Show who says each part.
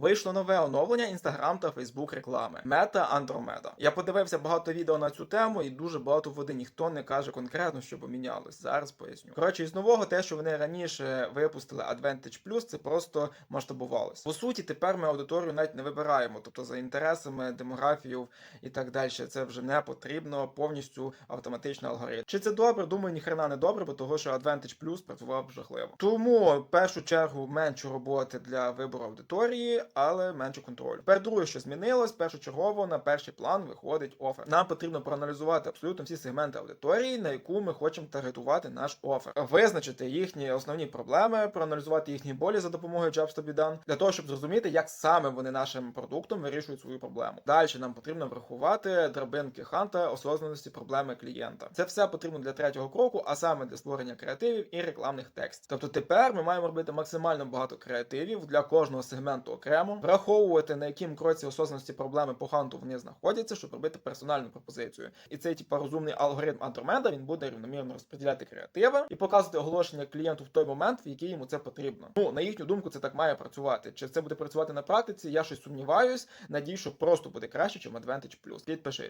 Speaker 1: Вийшло нове оновлення Instagram та Facebook реклами Meta Andromeda. Я подивився багато відео на цю тему і дуже багато води. Ніхто не каже конкретно, що помінялось. Зараз поясню. Коротше, із нового те, що вони раніше випустили Advantage Plus, це просто масштабувалось. По суті, тепер ми аудиторію навіть не вибираємо, тобто за інтересами, демографію і так далі. Це вже не потрібно повністю автоматичний алгоритм. Чи це добре? Думаю, ніхрена не добре, бо того, що Advantage Plus працював жахливо. Тому в першу чергу менше роботи для вибору аудиторії, але менше контролю. Тепер друге, що змінилось, першочергово на перший план виходить офер. Нам потрібно проаналізувати абсолютно всі сегменти аудиторії, на яку ми хочемо таргетувати наш офер, визначити їхні основні проблеми, проаналізувати їхні болі за допомогою Jobs to be done, для того, щоб зрозуміти, як саме вони нашим продуктом вирішують свою проблему. Далі нам потрібно врахувати драбинки ханта, осознаності проблеми клієнта. Це все потрібно для третього кроку, а саме для створення креативів і рекламних текстів. Тобто тепер ми маємо робити максимально багато креативів для кожного сегменту окремо, враховувати на яким кроці осознаності проблеми по ханту вони знаходяться, щоб робити персональну пропозицію. І цей типу, розумний алгоритм Андромеда він буде рівномірно розподіляти креативи і показувати оголошення клієнту в той момент, в який йому це потрібно. Ну на їхню думку, це так має працювати. Чи це буде працювати на практиці? Я щось сумніваюсь. Надію, що просто буде краще, чим Advantage. Підпишись.